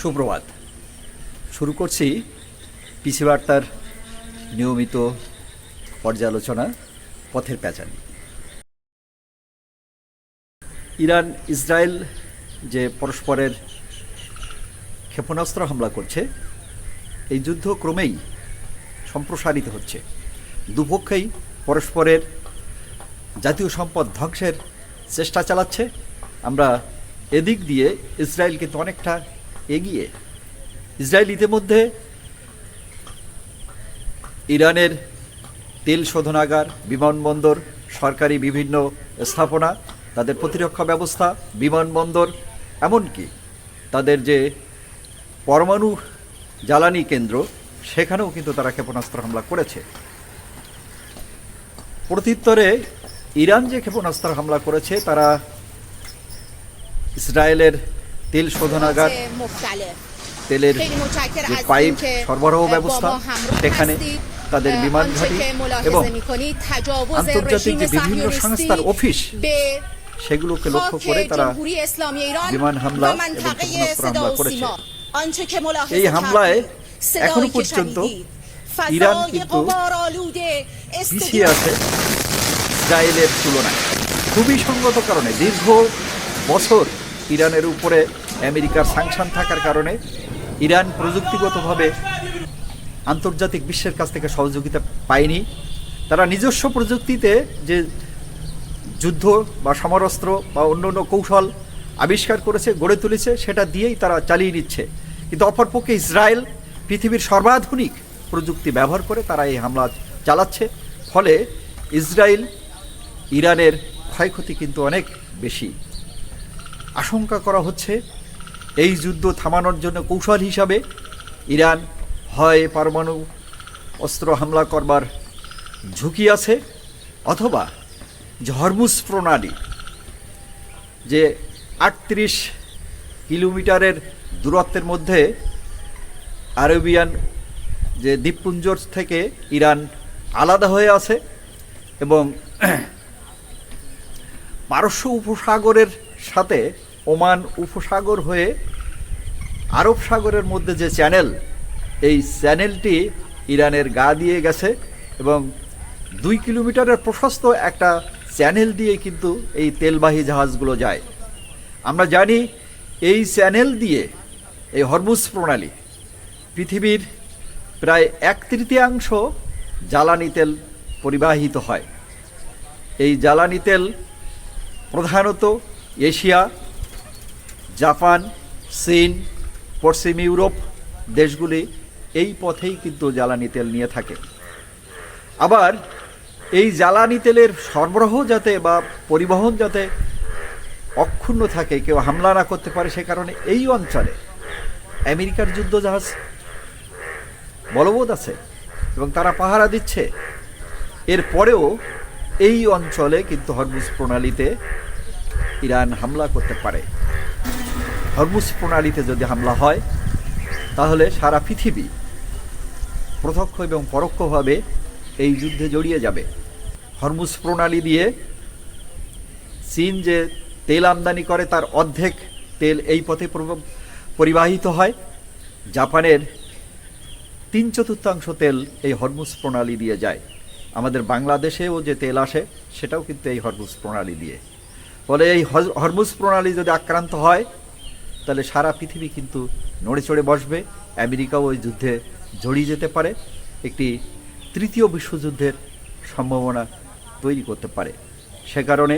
সুপ্রভাত। শুরু করছি পিসি বার্তার নিয়মিত পর্যালোচনা, পথের প্যাচানি ইরান, ইসরায়েল যে পরস্পরের ক্ষেপণাস্ত্র হামলা করছে, এই যুদ্ধ ক্রমেই সম্প্রসারিত হচ্ছে। দুপক্ষেই পরস্পরের জাতীয় সম্পদ ধ্বংসের চেষ্টা চালাচ্ছে। আমরা এদিক দিয়ে ইসরায়েল কিন্তু অনেকটা এগিয়ে। ইসরায়েল ইতিমধ্যে ইরানের তেল শোধনাগার, বিমানবন্দর, সরকারি বিভিন্ন স্থাপনা, তাদের প্রতিরক্ষা ব্যবস্থা, বিমানবন্দর, এমনকি তাদের যে পরমাণু জ্বালানি কেন্দ্র, সেখানেও কিন্তু তারা ক্ষেপণাস্ত্র হামলা করেছে। প্রত্যুত্তরে ইরান যে ক্ষেপণাস্ত্র হামলা করেছে, তারা ইসরায়েলের তেল শোধনাগার তেলের যে পাইপ সরবরাহ ব্যবস্থা সেখানে তাদের বিমান ঘাঁটি এবং আন্তর্জাতিক যে বিভিন্ন সংস্থার অফিস সেগুলোকে লক্ষ্য করে তারা বিমান হামলা এবং হামলা করেছে। এই হামলায় এখনও পর্যন্ত ইরান কিন্তু পিছিয়ে আছে ইসরায়েলের তুলনায়। খুবই সঙ্গত কারণে দীর্ঘ বছর ইরানের উপরে আমেরিকার সাংশন থাকার কারণে ইরান প্রযুক্তিগতভাবে আন্তর্জাতিক বিশ্বের কাছ থেকে সহযোগিতা পায়নি। তারা নিজস্ব প্রযুক্তিতে যে যুদ্ধ বা সমরাস্ত্র বা অন্য অন্য কৌশল আবিষ্কার করেছে, গড়ে তুলেছে, সেটা দিয়েই তারা চালিয়ে নিচ্ছে। কিন্তু অপরপক্ষে ইসরায়েল পৃথিবীর সর্বাধুনিক প্রযুক্তি ব্যবহার করে তারা এই হামলা চালাচ্ছে। ফলে ইসরায়েল ইরানের ক্ষয়ক্ষতি কিন্তু অনেক বেশি। আশঙ্কা করা হচ্ছে, এই যুদ্ধ থামানোর জন্য কৌশল হিসাবে ইরান হয় পারমাণু অস্ত্র হামলা করবার ঝুঁকি আছে, অথবা হরমুজ প্রণালী, যে আটত্রিশ কিলোমিটারের দূরত্বের মধ্যে আরবিয়ান যে দ্বীপপুঞ্জ থেকে ইরান আলাদা হয়ে আছে এবং পারস্য উপসাগরের সাথে ওমান উপসাগর হয়ে আরব সাগরের মধ্যে যে চ্যানেল, এই চ্যানেলটি ইরানের গা দিয়ে গেছে এবং দুই কিলোমিটারের প্রশস্ত একটা চ্যানেল দিয়ে কিন্তু এই তেলবাহী জাহাজগুলো যায়। আমরা জানি এই চ্যানেল দিয়ে এই হরমুজ প্রণালী পৃথিবীর প্রায় এক তৃতীয়াংশ জ্বালানি তেল পরিবাহিত হয়। এই জ্বালানি তেল প্রধানত এশিয়া জাপান, চীন, পশ্চিম ইউরোপ দেশগুলি এই পথেই কিন্তু জ্বালানি তেল নিয়ে থাকে। আবার এই জ্বালানি তেলের সরবরাহ যাতে বা পরিবহন যাতে অক্ষুণ্ণ থাকে, কেউ হামলা না করতে পারে সে কারণে এই অঞ্চলে আমেরিকার যুদ্ধজাহাজ বলবৎ আছে এবং তারা পাহারা দিচ্ছে। এরপরেও এই অঞ্চলে কিন্তু হরমুজ প্রণালীতে ইরান হামলা করতে পারে। হরমুজ প্রণালীতে যদি হামলা হয়, তাহলে সারা পৃথিবী প্রত্যক্ষ এবং পরোক্ষভাবে এই যুদ্ধে জড়িয়ে যাবে। হরমুজ প্রণালী দিয়ে চীন যে তেল আমদানি করে, তার অর্ধেক তেল এই পথে পরিবাহিত হয়। জাপানের তিন চতুর্থাংশ তেল এই হরমুজ প্রণালী দিয়ে যায়। আমাদের বাংলাদেশেও যে তেল আসে, সেটাও কিন্তু এই হরমুজ প্রণালী দিয়ে। ফলে এই হরমুজ প্রণালী যদি আক্রান্ত হয় তাহলে সারা পৃথিবী কিন্তু নড়ে চড়ে বসবে, আমেরিকাও ওই যুদ্ধে জড়িয়ে যেতে পারে, একটি তৃতীয় বিশ্বযুদ্ধের সম্ভাবনা তৈরি করতে পারে। সে কারণে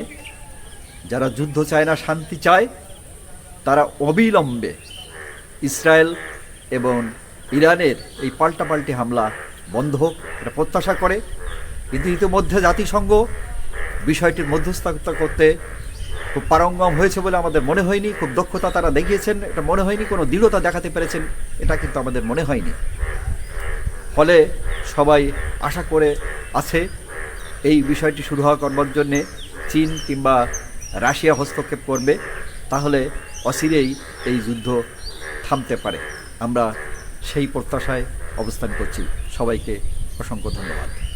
যারা যুদ্ধ চায় না, শান্তি চায়, তারা অবিলম্বে ইসরায়েল এবং ইরানের এই পাল্টাপাল্টি হামলা বন্ধ হোক, এটা প্রত্যাশা করে। কিন্তু ইতিমধ্যে জাতিসংঘ বিষয়টির মধ্যস্থতা করতে খুব পারঙ্গম হয়েছে বলে আমাদের মনে হয়নি, খুব দক্ষতা তারা দেখিয়েছেন, এটা মনে হয়নি, কোনো দৃঢ়তা দেখাতে পেরেছেন, এটা কিন্তু আমাদের মনে হয়নি। ফলে সবাই আশা করে আছে এই বিষয়টি শুরু হওয়া করবার জন্যে চীন কিংবা রাশিয়া হস্তক্ষেপ করবে, তাহলে অচিরেই এই যুদ্ধ থামতে পারে। আমরা সেই প্রত্যাশায় অবস্থান করছি। সবাইকে অসংখ্য ধন্যবাদ।